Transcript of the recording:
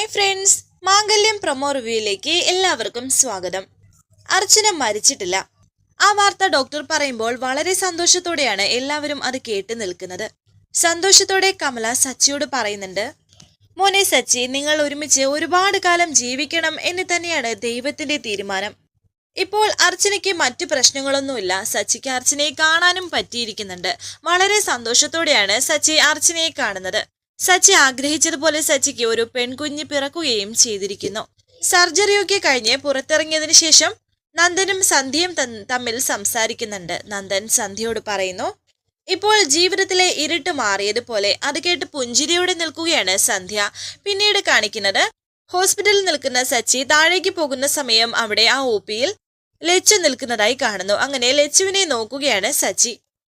Hi friends Mangalyam promo റിവ്യൂയിലേക്ക് എല്ലാവർക്കും സ്വാഗതം. അർച്ചന മരിച്ചിട്ടില്ല. ആ വാർത്ത ഡോക്ടർ പറയുമ്പോൾ വളരെ സന്തോഷത്തോടെയാണ് എല്ലാവരും അത് കേട്ട് നിൽക്കുന്നത്. സന്തോഷത്തോടെ കമല സച്ചിയോട് പറയുന്നുണ്ട് മോനെ സച്ചി നിങ്ങൾ ഒരുമിച്ച് ഒരുപാട് കാലം ജീവിക്കണം എന്ന് തന്നെയാണ് ദൈവത്തിന്റെ തീരുമാനം. ഇപ്പോൾ അർച്ചനയ്ക്ക് മറ്റു പ്രശ്നങ്ങളൊന്നുമില്ല. സച്ചിക്ക് അർച്ചനയെ കാണാനും പറ്റിയിരിക്കുന്നുണ്ട്. വളരെ സന്തോഷത്തോടെയാണ് സച്ചി അർച്ചനയെ കാണുന്നത്. സച്ചി ആഗ്രഹിച്ചതുപോലെ സച്ചിക്ക് ഒരു പെൺകുഞ്ഞ് പിറക്കുകയും ചെയ്തിരിക്കുന്നു. സർജറിയൊക്കെ കഴിഞ്ഞ് പുറത്തിറങ്ങിയതിനു ശേഷം നന്ദനും സന്ധ്യയും തമ്മിൽ സംസാരിക്കുന്നുണ്ട്. നന്ദൻ സന്ധ്യയോട് പറയുന്നു ഇപ്പോൾ ജീവിതത്തിലെ ഇരുട്ട് മാറിയതുപോലെ അത് കേട്ട് പുഞ്ചിരിയോടെ നിൽക്കുകയാണ് സന്ധ്യ. പിന്നീട് കാണിക്കുന്നത് ഹോസ്പിറ്റലിൽ നിൽക്കുന്ന സച്ചി താഴേക്ക് പോകുന്ന സമയം അവിടെ ആ ഒ പിയിൽ ലച്ചു നിൽക്കുന്നതായി കാണുന്നു. അങ്ങനെ ലച്ചുവിനെ നോക്കുകയാണ് സച്ചി.